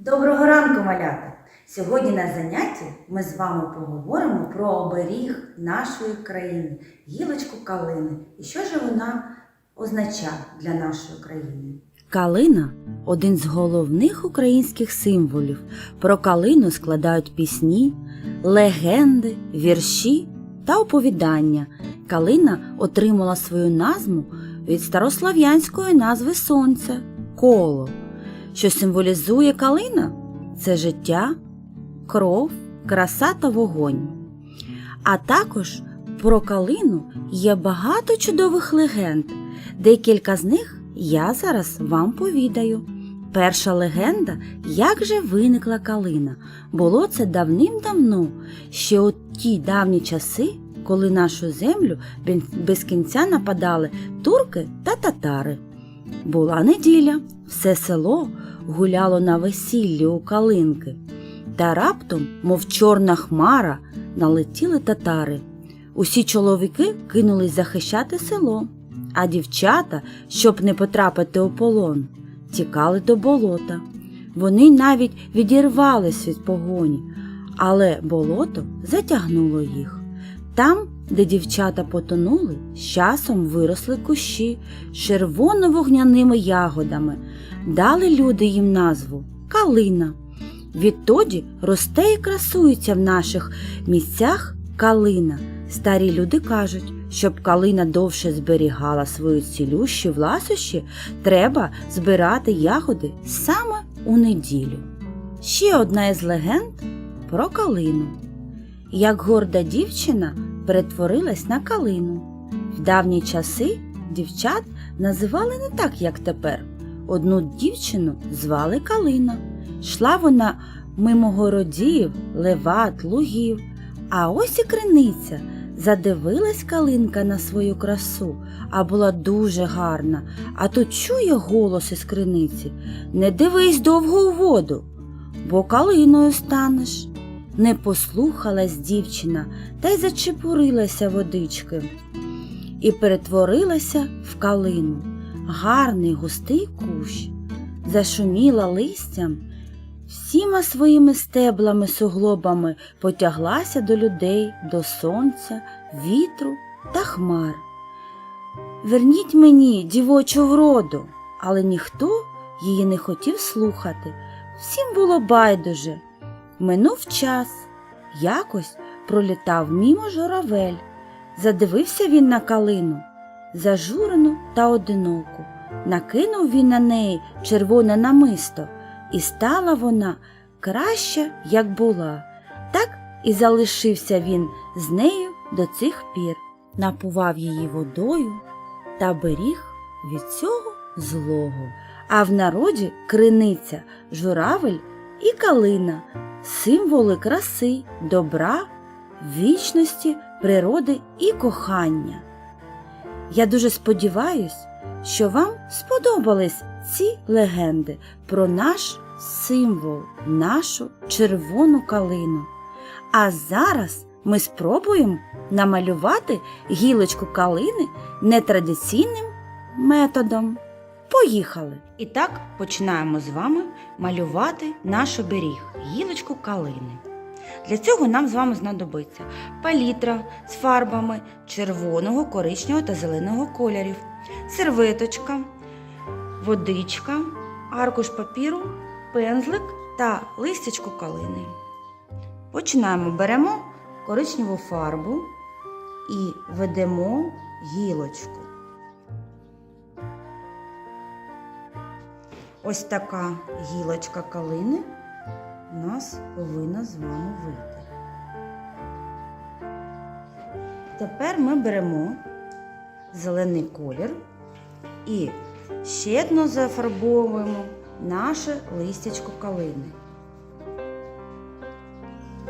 Доброго ранку, малята! Сьогодні на занятті ми з вами поговоримо про оберіг нашої країни, гілочку калини. І що ж вона означає для нашої країни? Калина один з головних українських символів. Про калину складають пісні, легенди, вірші та оповідання. Калина отримала свою назву від старослов'янської назви сонце коло. Що символізує калина? Це життя, кров, краса та вогонь. А також про калину є багато чудових легенд. Декілька з них я зараз вам повідаю. Перша легенда, як же виникла калина. Було це давним-давно, ще у ті давні часи, коли нашу землю без кінця нападали турки та татари. Була неділя, все село гуляло на весіллі у калинки. Та раптом, мов чорна хмара, налетіли татари. Усі чоловіки кинулись захищати село, а дівчата, щоб не потрапити у полон, тікали до болота. Вони навіть відірвались від погоні, але болото затягнуло їх. Там, де дівчата потонули, з часом виросли кущі з червоно-вогняними ягодами. Дали люди їм назву калина. Відтоді росте і красується в наших місцях калина. Старі люди кажуть, щоб калина довше зберігала свої цілющі власощі, треба збирати ягоди саме у неділю. Ще одна із легенд про калину. Як горда дівчина перетворилась на калину. В давні часи дівчат називали не так, як тепер. Одну дівчину звали Калина. Йшла вона мимо городів, леват, лугів. А ось і криниця. Задивилась калинка на свою красу, а була дуже гарна. А тут чує голос із криниці Не дивись довго у воду, бо калиною станеш. Не послухалась дівчина та й зачепурилася водички і перетворилася в калину. Гарний густий кущ, зашуміла листям, всіма своїми стеблами суглобами потяглася до людей, до сонця, вітру та хмар. Верніть мені дівочу вроду, але ніхто її не хотів слухати. Всім було байдуже. Минув час, якось пролітав мімо журавель. Задивився він на калину, зажурену та одиноку. Накинув він на неї червоне намисто, і стала вона краща, як була. Так і залишився він з нею до цих пір, напував її водою та беріг від цього злого. А в народі криниця, журавель і калина символи краси, добра, вічності, природи і кохання. Я дуже сподіваюсь, що вам сподобались ці легенди про наш символ, нашу червону калину. А зараз ми спробуємо намалювати гілочку калини нетрадиційним методом. Поїхали! І так починаємо з вами малювати наш оберіг гілочку калини. Для цього нам з вами знадобиться палітра з фарбами червоного, коричневого та зеленого кольорів, серветочка, водичка, аркуш папіру, пензлик та листячку калини. Починаємо. Беремо коричневу фарбу і ведемо гілочку. Ось така гілочка калини у нас повинна з вами вийти. Тепер ми беремо зелений колір і щедно зафарбовуємо наше листячко калини.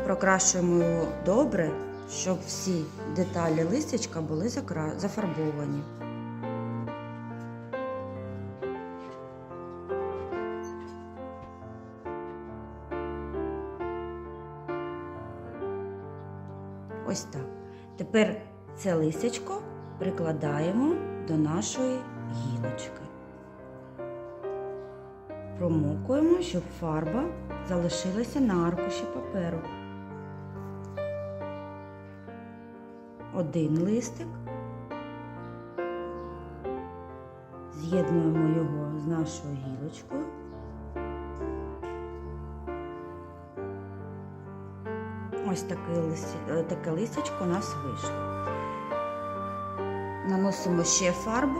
Прокрашуємо його добре, щоб всі деталі листячка були зафарбовані. Тепер це листячко прикладаємо до нашої гілочки. промокуємо, щоб фарба залишилася на аркуші паперу. Один листик. З'єднуємо його з нашою гілочкою. Ось таке, лисі- е, таке листячко у нас вийшло. Наносимо ще фарбу.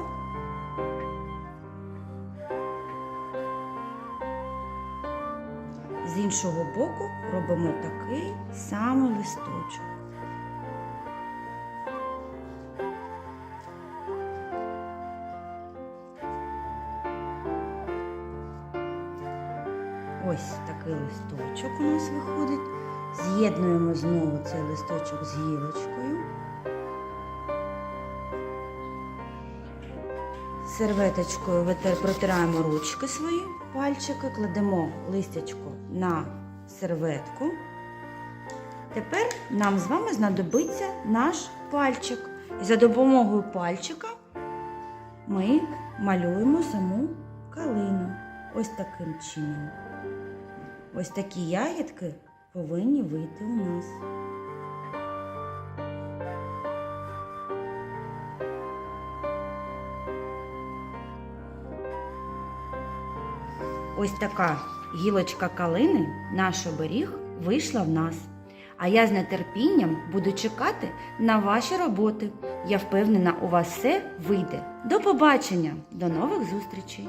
З іншого боку робимо такий самий листочок. Ось такий листочок у нас виходить. З'єднуємо знову цей листочок з гілочкою. Серветочкою протираємо ручки свої, пальчики, кладемо листячко на серветку. Тепер нам з вами знадобиться наш пальчик. І за допомогою пальчика ми малюємо саму калину. Ось таким чином. Ось такі ягідки повинні вийти у нас. Ось така гілочка калини, наш оберіг, вийшла в нас. А я з нетерпінням буду чекати на ваші роботи. Я впевнена, у вас все вийде. До побачення, до нових зустрічей!